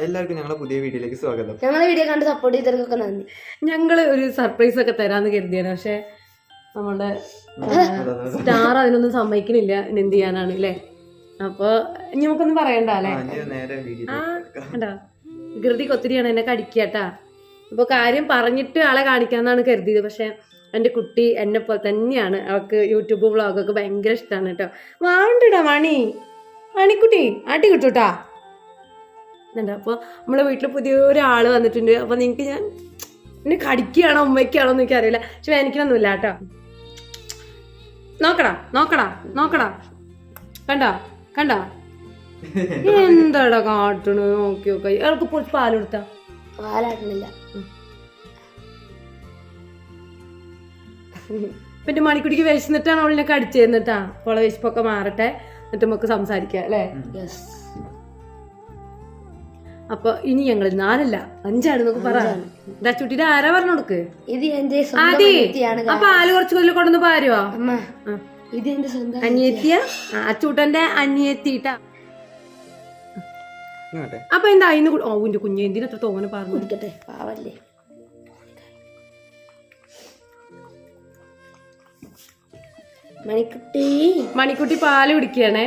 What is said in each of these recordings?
എല്ലാവർക്കും ഞങ്ങളെ പുതിയ വീഡിയോയിലേക്ക് സ്വാഗതം. ഞങ്ങളെ വീഡിയോ കണ്ട് സപ്പോർട്ട് ചെയ്തവർക്കൊക്കെ നന്ദി. ഞങ്ങൾ ഒരു സർപ്രൈസ് ഒക്കെ തരാന്ന് കരുതിയാണ്. പക്ഷെ നമ്മുടെ സ്റ്റാർ അതിനൊന്നും സമ്മതിക്കണില്ല ഇനി എന്ത് ചെയ്യാനാണ് അല്ലേ അപ്പൊ ഇനി നമുക്കൊന്നും പറയണ്ട അല്ലേ ആ, ഇനി നേരെ വീഡിയോ ആ കണ്ടോ? വികൃതിക്ക് ഒത്തിരിയാണ് എന്നെ കടിക്കട്ടാ. അപ്പൊ കാര്യം പറഞ്ഞിട്ട് ആളെ കാണിക്കാന്നാണ് കരുതിയത്. പക്ഷെ എന്റെ കുട്ടി എന്നെ പോലെ തന്നെയാണ്. അവൾക്ക് യൂട്യൂബ് വ്ളോഗൊക്കെ ഭയങ്കര ഇഷ്ടമാണ് കേട്ടോ. വാണ്ടിടാ മണി മണിക്കുട്ടി ആട്ടി കിട്ടൂട്ടാ. എന്താ അപ്പോൾ നമ്മളെ വീട്ടിൽ പുതിയൊരാൾ വന്നിട്ടുണ്ട്. അപ്പോൾ നിങ്ങൾക്ക് ഞാൻ എന്നെ കടിക്കുകയാണോ ഉമ്മയ്ക്കാണോ എന്ന് എനിക്കറിയില്ല. പക്ഷെ എനിക്കൊന്നുമില്ല കേട്ടോ. നോക്കടാ നോക്കടാ നോക്കടാ. കണ്ടോ? കണ്ടോ? എന്താടാ കാട്ടണ്? നോക്കി നോക്കി. അയാൾക്ക് കുറച്ച് പാൽ കൊടുത്താ. പാലാട്ടണില്ല. പിന്നെ മണിക്കുടിക്ക് വിശന്നിട്ടാണ് അവളിനെ കടിച്ചേന്നിട്ടാ അവളെ വിശപ്പൊക്കെ മാറട്ടെ. എന്നിട്ട് നമുക്ക് സംസാരിക്കാം അല്ലേ? അപ്പൊ ഇനി ഞങ്ങൾ നാലല്ല അഞ്ചാണ് നമുക്ക് പറയാം ചുട്ടിട്ട് ആരാ പറഞ്ഞു കൊടുക്ക്? ഇത് എന്റെ അപ്പൊ ആൽ കുറച്ച് കൊല്ലം കൊണ്ടൊന്ന് പാരുവോ? അമ്മ ഇത് എന്റെ സ്വന്തം അനിയത്തിയ? ആ അച്ചൂട്ടന്റെ അനിയത്തിട്ടാ. അപ്പൊ എന്താ ഇന്ന് ഓ എന്റെ കുഞ്ഞ് എന്തിനാ അത്ര തോനെ പറഞ്ഞു കൊടുക്കട്ടെ പാവല്ലേ. മണിക്കുട്ടി. മണിക്കുട്ടി പാൽ കുടിക്കുകയാണേ.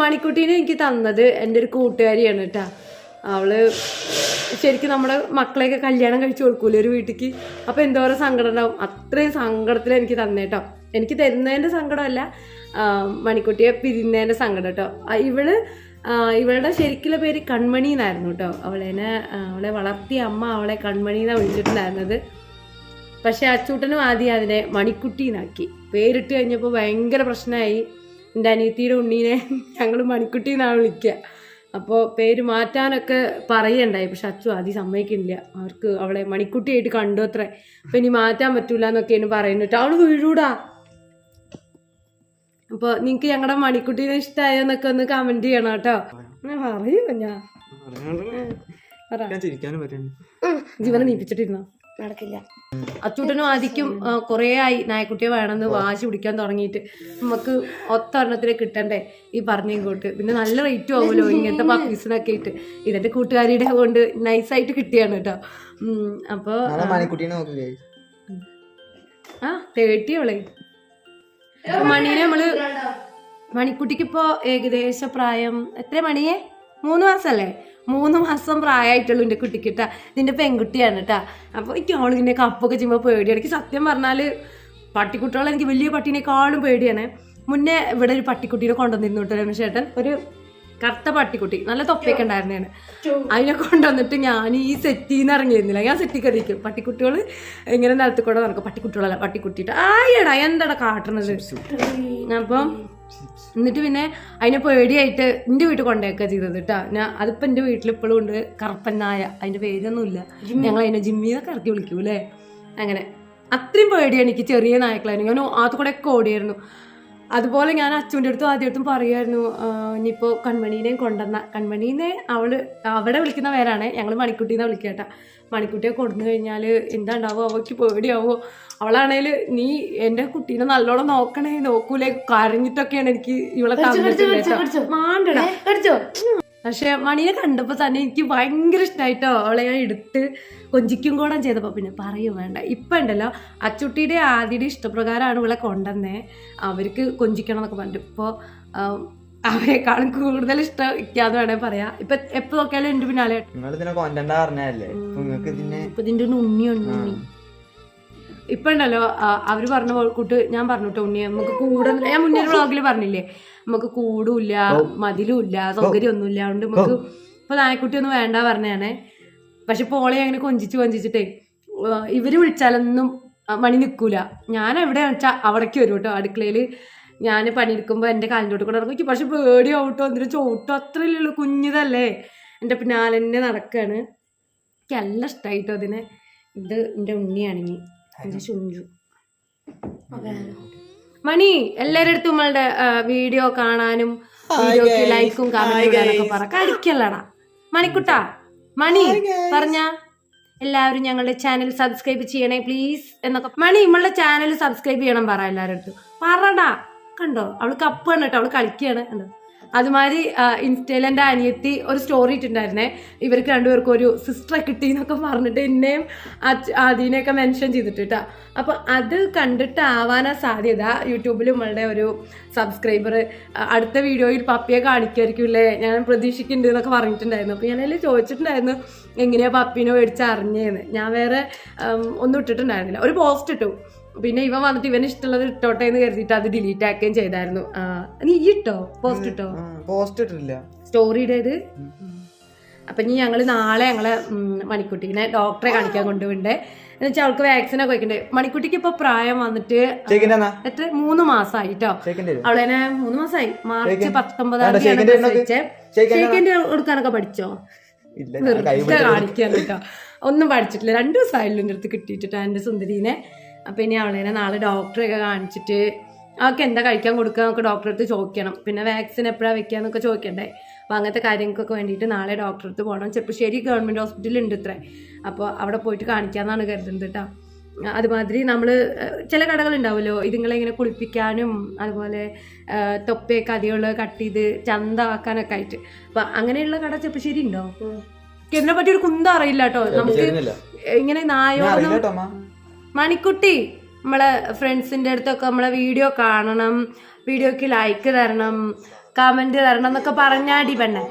മണിക്കുട്ടീനെ എനിക്ക് തന്നത് എന്റെ ഒരു കൂട്ടുകാരിയാണ് കേട്ടാ. അവൾ ശരിക്കും നമ്മുടെ മക്കളെയൊക്കെ കല്യാണം കഴിച്ചു കൊടുക്കൂലേ ഒരു വീട്ടിക്ക്? അപ്പോൾ എന്തോരം സങ്കടം ഉണ്ടാവും. അത്രയും സങ്കടത്തിൽ എനിക്ക് തന്നേട്ടോ എനിക്ക് തരുന്നതിന്റെ സങ്കടമല്ല മണിക്കുട്ടിയെ പിരിയുന്നതിന്റെ സങ്കടം കേട്ടോ ഇവൾ ഇവളുടെ ശരിക്കുള്ള പേര് കൺമണി എന്നായിരുന്നു കേട്ടോ അവളെന്നെ അവളെ വളർത്തിയ അമ്മ അവളെ കൺമണി എന്നാണ് വിളിച്ചിട്ടുണ്ടായിരുന്നത്. പക്ഷെ അച്ചൂട്ടനും ആദ്യം അതിനെ മണിക്കുട്ടീന്നാക്കി. പേരിട്ട് കഴിഞ്ഞപ്പോൾ ഭയങ്കര പ്രശ്നമായി. എന്റെ അനിയത്തിയുടെ ഉണ്ണീനെ ഞങ്ങൾ മണിക്കുട്ടി എന്നാണ് വിളിക്കുക അപ്പോൾ പേര് മാറ്റാനൊക്കെ പറയണ്ടായി. പക്ഷെ അച്ചു ആദ്യം സമ്മതിക്കുന്നില്ല. അവർക്ക് അവളെ മണിക്കുട്ടിയായിട്ട് കണ്ടു അത്ര. അപ്പം ഇനി മാറ്റാൻ പറ്റൂല എന്നൊക്കെയാണ് പറയുന്നത്. അവൾ വീഴൂടാ. അപ്പോൾ നിങ്ങൾക്ക് ഞങ്ങളുടെ മണിക്കുട്ടീനെ ഇഷ്ടമായോ എന്നൊക്കെ ഒന്ന് കമന്റ് ചെയ്യണം കേട്ടോ. പറയൂ ഞാൻ? ജീവനെ നീപ്പിച്ചിട്ടിരുന്നോ? നടക്കില്ല. അച്ചൂട്ടനും ആദിക്കും കുറേ ആയി നായക്കുട്ടിയെ വേണമെന്ന് വാശി പിടിക്കാൻ തുടങ്ങിയിട്ട്. നമുക്ക് ഒത്തൊരെണ്ണത്തിനെ കിട്ടണ്ടേ? ഈ പറഞ്ഞു ഇങ്ങോട്ട്. പിന്നെ നല്ല റേറ്റും ആവുമല്ലോ ഇങ്ങനത്തെ പപ്പീസിനൊക്കെ ഇട്ട് ഇതെന്റെ കൂട്ടുകാരിയുടെ കൊണ്ട് നൈസായിട്ട് കിട്ടിയാണ് കേട്ടോ അപ്പോൾ ആ. തേട്ടി അവളെ. മണീനെ നമ്മൾ മണിക്കുട്ടിക്ക് ഇപ്പോ ഏകദേശ പ്രായം എത്ര മണിയെ? മൂന്ന് മാസമല്ലേ മൂന്ന് മാസം പ്രായമായിട്ടുള്ളൂ എന്റെ കുട്ടിക്കിട്ടാ. നിന്റെ പെൺകുട്ടിയാണ് കേട്ടാ അപ്പോൾ എനിക്ക് അവളിങ്ങനെ കപ്പൊക്കെ ചെയ്യുമ്പോൾ പേടിയാണ്. എനിക്ക് സത്യം പറഞ്ഞാൽ പട്ടിക്കുട്ടികളെ എനിക്ക് വലിയ പട്ടീനേക്കാളും പേടിയാണ്. മുന്നേ ഇവിടെ ഒരു പട്ടിക്കുട്ടീനെ കൊണ്ടുവന്നിരുന്നു കേട്ടോ രമേശ് രമേശേട്ടൻ. ഒരു കറുത്ത പട്ടിക്കുട്ടി നല്ല തൊപ്പയൊക്കെ ഉണ്ടായിരുന്നതാണ് അതിനെ കൊണ്ടുവന്നിട്ട് ഞാൻ ഈ സെറ്റിൽ നിന്ന് ഇറങ്ങിയിരുന്നില്ല. ഞാൻ സെറ്റിൽ കയറിയിരിക്കും. പട്ടിക്കുട്ടികൾ ഇങ്ങനെ നിലത്ത് കൂടെ നടക്കും. പട്ടിക്കുട്ടികളല്ല പട്ടിക്കുട്ടിയിട്ട് ആയടാ എന്താടാ കാട്ടണത്? അപ്പം എന്നിട്ട് പിന്നെ അതിനെ പേടിയായിട്ട് എന്റെ വീട്ടിൽ കൊണ്ടുപോയൊക്കെ ചെയ്തത് കേട്ടോ. ഞാൻ അതിപ്പോൾ എന്റെ വീട്ടിൽ ഇപ്പോഴും ഉണ്ട് കറുപ്പനായ. അതിന്റെ പേരൊന്നുമില്ല. ഞങ്ങൾ അതിനെ ജിമ്മിന്നൊക്കെ ഇറക്കി വിളിക്കൂലേ അങ്ങനെ. അത്രയും പേടിയാണ് എനിക്ക് ചെറിയ നായക്കളായിരുന്നു. ഞാൻ അത് കൂടെ ഒക്കെ ഓടിയായിരുന്നു. അതുപോലെ ഞാൻ അച്ഛന്റെ അടുത്തും ആദ്യമായിട്ടും പറയുമായിരുന്നു ഇനിയിപ്പോൾ കൺമണീനെയും കൊണ്ടുവന്ന. കൺമണീനെ അവൾ അവിടെ വിളിക്കുന്ന പേരാണ് ഞങ്ങൾ മണിക്കുട്ടീനെ വിളിക്കട്ടെ. മണിക്കുട്ടിയെ കൊണ്ടുവന്നു കഴിഞ്ഞാൽ എന്താ ഉണ്ടാവോ അവൾക്ക് പേടിയാവോ? അവളാണേൽ നീ എന്റെ കുട്ടീനെ നല്ലോണം നോക്കണേ നോക്കൂലേ? കരഞ്ഞിട്ടൊക്കെയാണ് എനിക്ക് ഇവളെ. മാണ്ടടാ. പക്ഷെ മണിയെ കണ്ടപ്പോൾ തന്നെ എനിക്ക് ഭയങ്കര ഇഷ്ടമായിട്ടോ അവളെ ഞാൻ എടുത്ത് കൊഞ്ചിക്കും കൂടെ ചെയ്തപ്പോൾ പിന്നെ പറയും വേണ്ട. ഇപ്പം ഉണ്ടല്ലോ അച്ചുട്ടിയുടെ ആദ്യയുടെ ഇഷ്ടപ്രകാരമാണ് ഇവളെ കൊണ്ടുവന്നേ. അവർക്ക് കൊഞ്ചിക്കണം എന്നൊക്കെ പറഞ്ഞു ഇപ്പോൾ അവരെക്കാളും കൂടുതൽ ഇഷ്ടം ഇക്കാന്ന് വേണമെങ്കിൽ പറയാം. ഇപ്പൊ എപ്പോ നോക്കിയാലും എന്റെ പിന്നാലെ. നിങ്ങൾ ഇതിനെ കോണ്ടന്റ് പറഞ്ഞല്ലേ നിങ്ങൾക്ക് ഉണ്ണിയുണ്ട് ഉണ്ണി. ഇപ്പൊ ഉണ്ടല്ലോ അവർ അവർ പറഞ്ഞ കൂട്ട് ഞാൻ പറഞ്ഞു കേട്ടോ ഉണ്ണി നമുക്ക് കൂടെ ഞാൻ മുന്നേ വ്ളോഗിൽ പറഞ്ഞില്ലേ നമുക്ക് കൂടുമില്ല മതിലുമില്ല സൗകര്യമൊന്നുമില്ല അതുകൊണ്ട് നമുക്ക് ഇപ്പൊ നായക്കുട്ടി ഒന്നും വേണ്ട പറഞ്ഞാണേ. പക്ഷെ പോളെ അങ്ങനെ കൊഞ്ചിച്ച് കൊഞ്ചിച്ചിട്ടേ ഇവർ വിളിച്ചാലൊന്നും മണി നിൽക്കൂല ഞാൻ എവിടെ വെച്ചാൽ അവിടേക്ക് വരും കേട്ടോ അടുക്കളയിൽ. ഞാൻ പണിയെടുക്കുമ്പോൾ എന്റെ കാലിന്റെ കൂടെ നടക്കും പക്ഷെ പേടി ഔട്ടോ എന്തിനും ചോട്ടോ അത്രയല്ലേ ഉള്ളൂ കുഞ്ഞിതല്ലേ. എന്റെ പിന്നാലെ തന്നെ നടക്കുകയാണ് എനിക്ക് നല്ല ഇഷ്ടമായിട്ടോ അതിനെ. ഇത് എന്റെ ഉണ്ണിയാണെങ്കിൽ എന്റെ മണി എല്ലാരടുത്തും അടുത്തും നമ്മളുടെ വീഡിയോ കാണാനും വീഡിയോക്ക് ലൈക്കും കമന്റും പറ. കടിക്കല്ലടാ. മണിക്കുട്ടാ മണി പറഞ്ഞ. എല്ലാവരും ഞങ്ങളുടെ ചാനൽ സബ്സ്ക്രൈബ് ചെയ്യണേ പ്ലീസ് എന്നൊക്കെ. മണി നമ്മളുടെ ചാനൽ സബ്സ്ക്രൈബ് ചെയ്യണം പറ എല്ലാവരുടെ അടുത്തും. പറടാ. കണ്ടോ? അവൾ കപ്പാണ് കേട്ടോ. അവൾ കളിക്കുകയാണ് കണ്ടോ? അതുമാതിരി ഇൻസ്റ്റയിൽ അനിയത്തി ഒരു സ്റ്റോറി ഇട്ടിട്ടുണ്ടായിരുന്നേ. ഇവർക്ക് രണ്ടുപേർക്കും ഒരു സിസ്റ്ററെ കിട്ടി എന്നൊക്കെ പറഞ്ഞിട്ട് എന്നെയും അതിനെയൊക്കെ മെൻഷൻ ചെയ്തിട്ട് അപ്പോൾ അത് കണ്ടിട്ടാവാനാ സാധ്യത. യൂട്യൂബിൽ നമ്മളുടെ ഒരു സബ്സ്ക്രൈബർ അടുത്ത വീഡിയോയിൽ പപ്പിയെ കാണിക്കുമായിരിക്കുമല്ലേ ഞാൻ പ്രതീക്ഷിക്കുന്നുണ്ട് എന്നൊക്കെ പറഞ്ഞിട്ടുണ്ടായിരുന്നു. അപ്പോൾ ഞാനതിൽ ചോദിച്ചിട്ടുണ്ടായിരുന്നു എങ്ങനെയാണ് പപ്പീനെ മേടിച്ച് അറിഞ്ഞേന്ന്. ഞാൻ വേറെ ഒന്നും ഇട്ടിട്ടുണ്ടായിരുന്നില്ല. ഒരു പോസ്റ്റ് ഇട്ടു. പിന്നെ ഇവൻ വന്നിട്ട് ഇവന് ഇഷ്ടമുള്ളത് ഇട്ടോട്ടെ എന്ന് കരുതിയിട്ട് അത് ഡിലീറ്റ് ആക്കുകയും ചെയ്തായിരുന്നു. ആ, നീ ഇട്ടോ? പോസ്റ്റ് ഇട്ടോ? പോസ്റ്റ് ഇട്ടില്ല സ്റ്റോറി ഇടേത്? അപ്പം ഇനി ഞങ്ങൾ നാളെ ഞങ്ങളെ മണിക്കുട്ടിനെ ഡോക്ടറെ കാണിക്കാൻ കൊണ്ടുപോയിണ്ടേ എന്ന് വെച്ചാൽ അവൾക്ക് വാക്സിനൊക്കെ വെക്കണ്ടേ മണിക്കുട്ടിക്ക് ഇപ്പൊ പ്രായം വന്നിട്ട് എത്ര മൂന്ന് മാസമായി കേട്ടോ അവളെന്നെ മൂന്ന് മാസമായി മാർച്ച്. പത്തൊമ്പതാം തീയതി കൊടുക്കാനൊക്കെ പഠിച്ചോ? കാണിക്കാൻ കേട്ടോ. ഒന്നും പഠിച്ചിട്ടില്ല. രണ്ടു ദിവസമായാലും എന്റെ അടുത്ത് കിട്ടിയിട്ടാ എന്റെ സുന്ദരീനെ. അപ്പം ഇനി അവളേനെ നാളെ ഡോക്ടറെയൊക്കെ കാണിച്ചിട്ട് അവൾക്ക് എന്താ കഴിക്കാൻ കൊടുക്കുക നമുക്ക് ഡോക്ടറെ അടുത്ത് ചോദിക്കണം. പിന്നെ വാക്സിൻ എപ്പോഴാണ് വെക്കുക എന്നൊക്കെ ചോദിക്കണ്ടേ. അപ്പോൾ അങ്ങനത്തെ കാര്യങ്ങൾക്കൊക്കെ വേണ്ടിയിട്ട് നാളെ ഡോക്ടറെ അടുത്ത് പോകണം. ചെറുപ്പശ്ശേരി ഗവൺമെന്റ് ഹോസ്പിറ്റലിൽ ഉണ്ട് ഇത്രേ. അപ്പോൾ അവിടെ പോയിട്ട് കാണിക്കാമെന്നാണ് കരുതുന്നത് കേട്ടോ അതുമാതിരി നമ്മൾ ചില കടകളുണ്ടാവുമല്ലോ ഇതുങ്ങളെ ഇങ്ങനെ കുളിപ്പിക്കാനും അതുപോലെ തൊപ്പയൊക്കെ അധികമുള്ള കട്ട് ചെയ്ത് ചന്ത ആക്കാനൊക്കെ ആയിട്ട്. അപ്പം അങ്ങനെയുള്ള കട ചെറുപ്പശ്ശേരി ഉണ്ടോ ഇതിനെ പറ്റി ഒരു കുന്തം അറിയില്ല കേട്ടോ നമുക്ക് ഇങ്ങനെ ഞാൻ മണിക്കുട്ടി നമ്മളെ ഫ്രണ്ട്സിന്റെ അടുത്തൊക്കെ നമ്മളെ വീഡിയോ കാണണം വീഡിയോക്ക് ലൈക്ക് തരണം കമന്റ് തരണം എന്നൊക്കെ പറഞ്ഞാടി പെണ്ണെ.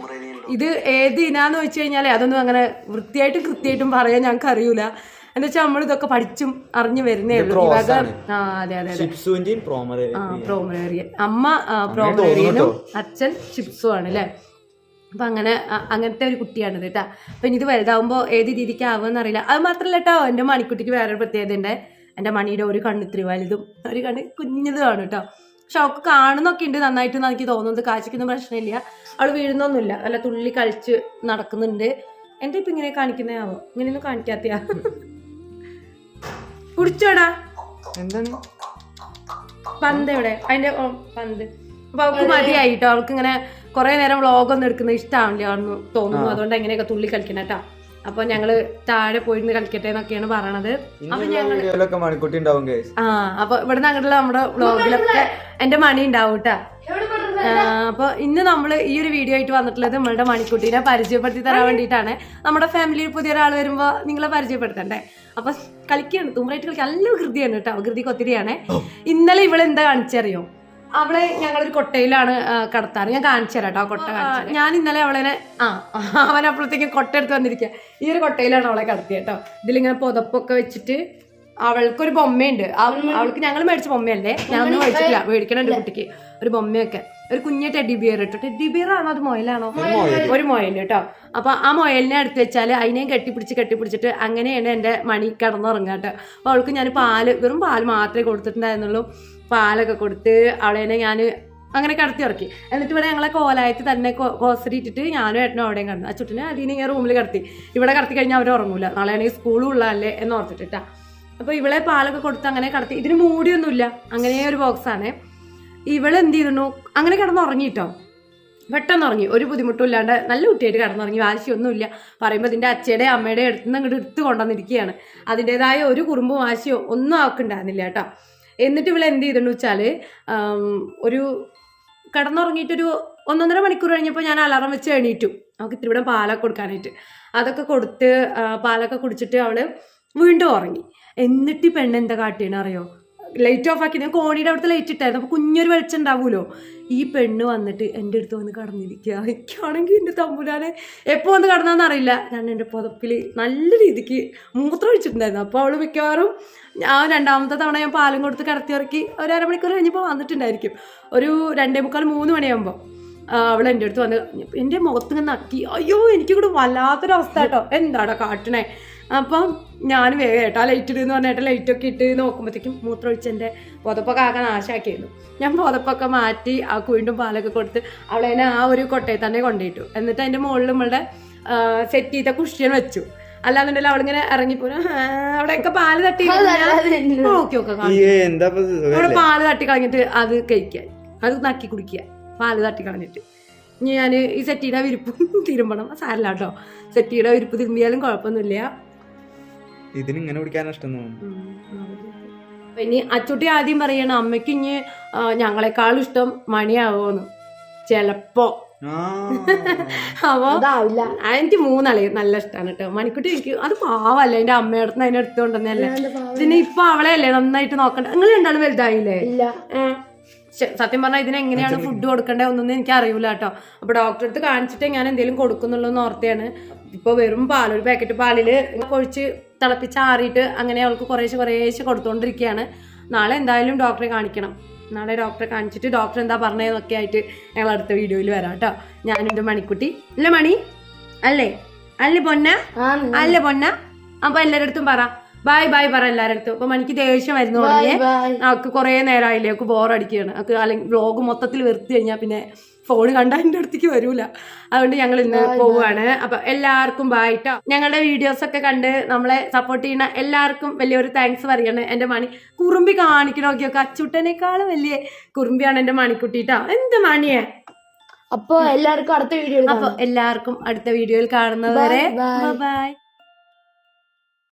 ഇത് ഏത് ഇനാന്ന് വെച്ച് കഴിഞ്ഞാൽ അതൊന്നും അങ്ങനെ വൃത്തിയായിട്ടും കൃത്യമായിട്ടും പറയാൻ ഞങ്ങൾക്ക് അറിയൂല എന്ന് വെച്ചാൽ നമ്മൾ ഇതൊക്കെ പഠിച്ചും അറിഞ്ഞു വരുന്നേ ഉള്ളൂ. ഇവക ആ അതെ അതെ അതെ. ഷിപ്സുവിന്റെയും ആ പ്രോമറേറിയൻ അമ്മ പ്രോമറേറിയനും അച്ഛൻ ചിപ്സും ആണ് അല്ലേ അപ്പൊ അങ്ങനെ അങ്ങനത്തെ ഒരു കുട്ടിയാണിത് കേട്ടോ അപ്പം ഇനി ഇത് വലുതാവുമ്പോൾ ഏത് രീതിക്ക് ആവുമെന്ന് അറിയില്ല. അത് മാത്രമല്ല കേട്ടോ എന്റെ മണിക്കുട്ടിക്ക് വേറൊരു പ്രത്യേകത ഉണ്ട് എന്റെ മണിയുടെ ഒരു കണ്ണ് ഇത്തിരി വലുതും ഒരു കണ്ണ് കുഞ്ഞതുമാണ് കേട്ടോ പക്ഷെ അവൾക്ക് കാണുന്നൊക്കെ ഉണ്ട് നന്നായിട്ട് എനിക്ക് തോന്നുന്നത് കാഴ്ചയ്ക്കൊന്നും പ്രശ്നമില്ല. അവൾ വീഴുന്നൊന്നുമില്ല. അല്ല തുള്ളി കളിച്ച് നടക്കുന്നുണ്ട്. എന്താ ഇപ്പൊ ഇങ്ങനെ കാണിക്കുന്നതാവോ ഇങ്ങനെയൊന്നും കാണിക്കാത്തയാ. കുടിച്ചോടാ എന്താണ്? പന്ത് എവിടെ അതിന്റെ പന്ത്. അപ്പൊ അവൾക്ക് മതിയായിട്ടോ അവൾക്ക് ഇങ്ങനെ കുറെ നേരം വ്ളോഗ് ഒന്നും എടുക്കുന്നത് ഇഷ്ടമാവില്ല എന്ന് തോന്നുന്നു. അതുകൊണ്ട് എങ്ങനെയൊക്കെ തുള്ളി കളിക്കണം കേട്ടോ അപ്പൊ ഞങ്ങൾ താഴെ പോയിരുന്ന് കളിക്കട്ടെ എന്നൊക്കെയാണ് പറയണത്. മണിക്കുട്ടി ഉണ്ടാവും ആ അപ്പൊ ഇവിടെ അങ്ങോട്ടുള്ള നമ്മുടെ വ്ളോഗിലൊക്കെ എന്റെ മണി ഉണ്ടാവും കേട്ടാ അപ്പൊ ഇന്ന് നമ്മൾ ഈ ഒരു വീഡിയോ ആയിട്ട് വന്നിട്ടുള്ളത് നമ്മളുടെ മണിക്കുട്ടീനെ പരിചയപ്പെടുത്തി തരാൻ വേണ്ടിയിട്ടാണ്. നമ്മുടെ ഫാമിലിയിൽ പുതിയ ഒരാൾ വരുമ്പോ നിങ്ങളെ പരിചയപ്പെടുത്തണ്ടേ? അപ്പൊ കളിക്കാണ് തുമ്പറായിട്ട് കളിക്കാൻ നല്ല കൃതിയാണ് കേട്ടോ കൃതി ഒത്തിരിയാണ് ഇന്നലെ ഇവളെന്താ കാണിച്ചറിയോ? അവളെ ഞങ്ങളൊരു കൊട്ടയിലാണ് കടത്താറ്. ഞാൻ കാണിച്ചു തരാം കേട്ടോ കൊട്ട കാണിച്ചു ഞാൻ ഇന്നലെ അവളെ ആ അവൻ അപ്പോഴത്തേക്കും കൊട്ട എടുത്ത് വന്നിരിക്കുക ഈ ഒരു കൊട്ടയിലാണ് അവളെ കടത്തിയത് കേട്ടോ ഇതിലിങ്ങനെ പുതപ്പൊക്കെ വെച്ചിട്ട് അവൾക്കൊരു ബൊമ്മയുണ്ട്. അവൾക്ക് ഞങ്ങൾ മേടിച്ച ബൊമ്മയല്ലേ? ഞാൻ മേടിച്ചിട്ടില്ല. മേടിക്കണുണ്ട് കുട്ടിക്ക്. ഒരു ബൊമ്മയൊക്കെ. ഒരു കുഞ്ഞ ടെഡി ബിയർ ഇട്ടു. ടെഡി ബിയർ ആണോ അത് മൊയലാണോ? ഒരു മൊയൽ. കേട്ടോ. അപ്പൊ ആ മൊയലിനെ എടുത്ത് വെച്ചാൽ അതിനെയും കെട്ടിപ്പിടിച്ച് കെട്ടിപ്പിടിച്ചിട്ട് അങ്ങനെയാണ് എന്റെ മണി കിടന്നുറങ്ങുക കേട്ടോ. അപ്പോൾ അവൾക്ക് ഞാൻ പാൽ വെറും പാൽ മാത്രമേ കൊടുത്തിട്ടുണ്ടായിരുന്നുള്ളൂ. പാലൊക്കെ കൊടുത്ത് അവളേനെ ഞാൻ അങ്ങനെ കടത്തി ഇറക്കി. എന്നിട്ട് ഇവിടെ ഞങ്ങളെ കോലായത്ത് തന്നെ കോസരി ഇട്ടിട്ട് ഞാനും ഏട്ടനും അവിടെയും കിടന്നു. ആ ചുറ്റിനെ അതിനെ ഞാൻ റൂമിൽ കിടത്തി. ഇവിടെ കടത്തി കഴിഞ്ഞാൽ അവർ ഉറങ്ങൂല. നാളെ ആണെങ്കിൽ സ്കൂളും ഉള്ളതല്ലേ എന്ന് ഓർത്തിട്ടാ അപ്പോൾ ഇവളെ പാലൊക്കെ കൊടുത്ത് അങ്ങനെ കടത്തി. ഇതിന് മൂടിയൊന്നുമില്ല. അങ്ങനെ ഒരു ബോക്സാണ് ഇവൾ എന്ത് ചെയ്തിരുന്നു അങ്ങനെ കിടന്നുറങ്ങിട്ടോ? പെട്ടെന്ന് ഉറങ്ങി ഒരു ബുദ്ധിമുട്ടും ഇല്ലാണ്ട് നല്ല കുട്ടിയായിട്ട് കിടന്നുറങ്ങി. വാശിയൊന്നുമില്ല. പറയുമ്പോൾ ഇതിന്റെ അച്ഛയുടെ അമ്മയുടെ അടുത്ത് നിന്ന് അങ്ങോട്ട് എടുത്ത് കൊണ്ടുവന്നിരിക്കുകയാണ്. അതിന്റെതായ ഒരു കുറുമ്പ് വാശിയോ ഒന്നും അവൾക്കുണ്ടായിരുന്നില്ല കേട്ടോ. എന്നിട്ട് ഇവൾ എന്ത് ചെയ്തിട്ടുണ്ടെന്ന് വെച്ചാൽ ഒരു കിടന്നുറങ്ങിയിട്ടൊരു ഒന്നൊന്നര മണിക്കൂർ കഴിഞ്ഞപ്പോൾ ഞാൻ അലാറം വെച്ച് എണീറ്റു. അവൾക്ക് ഇത്തിരി ഇവിടെ പാലൊക്കെ കൊടുക്കാനായിട്ട്. അതൊക്കെ കൊടുത്ത് പാലൊക്കെ കുടിച്ചിട്ട് അവൾ വീണ്ടും ഉറങ്ങി. എന്നിട്ട് ഈ പെണ്ണ് എന്താ അറിയോ? ലൈറ്റ് ഓഫ് ആക്കി. ഞാൻ കോണിയുടെ അവിടുത്തെ ലൈറ്റ് ഇട്ടായിരുന്നു. അപ്പോൾ കുഞ്ഞൊരു വെളിച്ചം ഉണ്ടാവുമല്ലോ. ഈ പെണ്ണ് വന്നിട്ട് എന്റെ അടുത്ത് വന്ന് കടന്നിരിക്കുക. എനിക്കാണെങ്കിൽ എന്റെ തമ്പുരാനെ എപ്പോൾ വന്ന് കടന്നാന്ന് അറിയില്ല. ഞാൻ എന്റെ പുതപ്പിൽ നല്ല രീതിക്ക് മൂത്രം ഒഴിച്ചിട്ടുണ്ടായിരുന്നു. അപ്പോൾ അവൾ മിക്കവാറും ഞാൻ രണ്ടാമത്തെ തവണ ഞാൻ പാലും കൊടുത്ത് കടത്തി ഇറക്കി ഒരു അരമണിക്കൂർ കഴിഞ്ഞപ്പോൾ വന്നിട്ടുണ്ടായിരിക്കും. ഒരു രണ്ടേ മുക്കാൽ മൂന്ന് മണിയാകുമ്പോൾ അവൾ എന്റെ അടുത്ത് വന്ന് എന്റെ മുഖത്ത് നിന്ന് നക്കി. അയ്യോ എനിക്കിവിടെ വല്ലാത്തൊരവസ്ഥ കേട്ടോ. എന്താടാ കാട്ടണേ? അപ്പം ഞാൻ വേഗം ഏട്ടാ ലൈറ്റ് ഇടുന്ന് പറഞ്ഞിട്ട് ലൈറ്റൊക്കെ ഇട്ട് നോക്കുമ്പോഴത്തേക്കും മൂത്രമൊഴിച്ചെന്റെ പുതപ്പൊക്കെ ആകെ നാശാക്കിയിരുന്നു ഞാൻ പുതപ്പൊക്കെ മാറ്റി ആ വീണ്ടും പാലൊക്കെ കൊടുത്ത് അവളെന്നെ ആ ഒരു കൊട്ടയിൽ തന്നെ കൊണ്ടുപോയിട്ടു. എന്നിട്ട് അതിന്റെ മുകളിൽ നമ്മളുടെ സെറ്റ് ചെയ്ത കുഷ്യൻ വെച്ചു. അല്ലാന്നുണ്ടെങ്കിൽ അവളിങ്ങനെ ഇറങ്ങിപ്പോ അവിടെയൊക്കെ പാൽ തട്ടി? അവിടെ പാൽ തട്ടി കളഞ്ഞിട്ട് അത് കഴിക്കാൻ അത് നക്കി കുടിക്കുക. പാൽ തട്ടി കളഞ്ഞിട്ട്. ഇനി ഞാൻ ഈ സെറ്റിയുടെ വിരിപ്പ് തിരുമ്പണം. സാരല്ല കേട്ടോ. സെറ്റിയുടെ വിരിപ്പ് തിരുമ്പിയാലും കുഴപ്പമൊന്നുമില്ല. ഇതിന് ഇങ്ങനെ കുടിക്കാനാ ഇഷ്ടം തോന്നുന്നു. ഇനി അച്ചുട്ടി ആദ്യം പറയണം അമ്മയ്ക്ക് ഇനി ഞങ്ങളെക്കാളും ഇഷ്ടം മണിയാവോന്ന്. ചെലപ്പോ. അപ്പൊ എനിക്ക് മൂന്നാളെ നല്ല ഇഷ്ടമാണ് കേട്ടോ മണിക്കുട്ടി എനിക്ക് അത് പാവല്ല എന്റെ അമ്മയുടെ അടുത്ത് അതിനെ എടുത്തുകൊണ്ടെന്നല്ലേ പിന്നെ ഇപ്പൊ അവളെ അല്ലേ നന്നായിട്ട് നോക്കണ്ട? നിങ്ങൾ രണ്ടാളും വലുതായില്ലേ. സത്യം പറഞ്ഞാൽ ഇതിനെങ്ങനെയാണ് ഫുഡ് കൊടുക്കേണ്ടത് ഒന്നും എനിക്ക് അറിയില്ല കേട്ടോ അപ്പൊ ഡോക്ടറെ അടുത്ത് കാണിച്ചിട്ട് ഞാൻ എന്തെങ്കിലും കൊടുക്കുന്നുള്ളൂ എന്ന് ഓർത്തയാണ്. ഇപ്പൊ വെറും പാൽ ഒരു പാക്കറ്റ് പാലിൽ കൊഴിച്ച് തിളപ്പിച്ച് ആറിയിട്ട് അങ്ങനെ അവൾക്ക് കുറേശ്ശെ കുറേശ്ശെ കൊടുത്തോണ്ടിരിക്കുകയാണ് നാളെ എന്തായാലും ഡോക്ടറെ കാണിക്കണം. നാളെ ഡോക്ടറെ കാണിച്ചിട്ട് ഡോക്ടർ എന്താ പറഞ്ഞതെന്നൊക്കെ ആയിട്ട് ഞങ്ങൾ അടുത്ത വീഡിയോയിൽ വരാം കേട്ടോ. ഞാനും എന്റെ മണിക്കുട്ടി. അല്ലേ മണി? അല്ലേ? അല്ലേ പൊന്ന? അല്ലേ പൊന്ന? അപ്പൊ എല്ലാരുടെ അടുത്തും പറ. ബായ് ബായ് പറ എല്ലാരുടെ അടുത്തും. അപ്പൊ മണിക്ക് ദേഷ്യം വരുന്നു അവക്ക് കുറേ നേരമായില്ലേ? അവൾക്ക് ബോറടിക്കുകയാണ് അവൾക്ക് അല്ലെങ്കിൽ വ്ലോഗ് മൊത്തത്തിൽ വെറുത്ത് കഴിഞ്ഞാൽ പിന്നെ ഫോൺ കണ്ടാൽ എന്റെ അടുത്തേക്ക് വരൂല. അതുകൊണ്ട് ഞങ്ങൾ ഇന്ന് പോവുകയാണ് അപ്പൊ എല്ലാവർക്കും ബായിട്ടോ ഞങ്ങളുടെ വീഡിയോസ് ഒക്കെ കണ്ട് നമ്മളെ സപ്പോർട്ട് ചെയ്യുന്ന എല്ലാവർക്കും വലിയൊരു താങ്ക്സ് പറയണേ. എന്റെ മണി കുറുമ്പി കാണിക്കണമൊക്കെ അച്ചുട്ടനേക്കാളും വലിയ കുറുമ്പിയാണ് എന്റെ മണിക്കുട്ടിട്ടോ എന്ത് മണിയെ? അപ്പൊ എല്ലാവർക്കും അടുത്ത വീഡിയോ അപ്പൊ എല്ലാവർക്കും അടുത്ത വീഡിയോയിൽ Bye, bye. ബൈ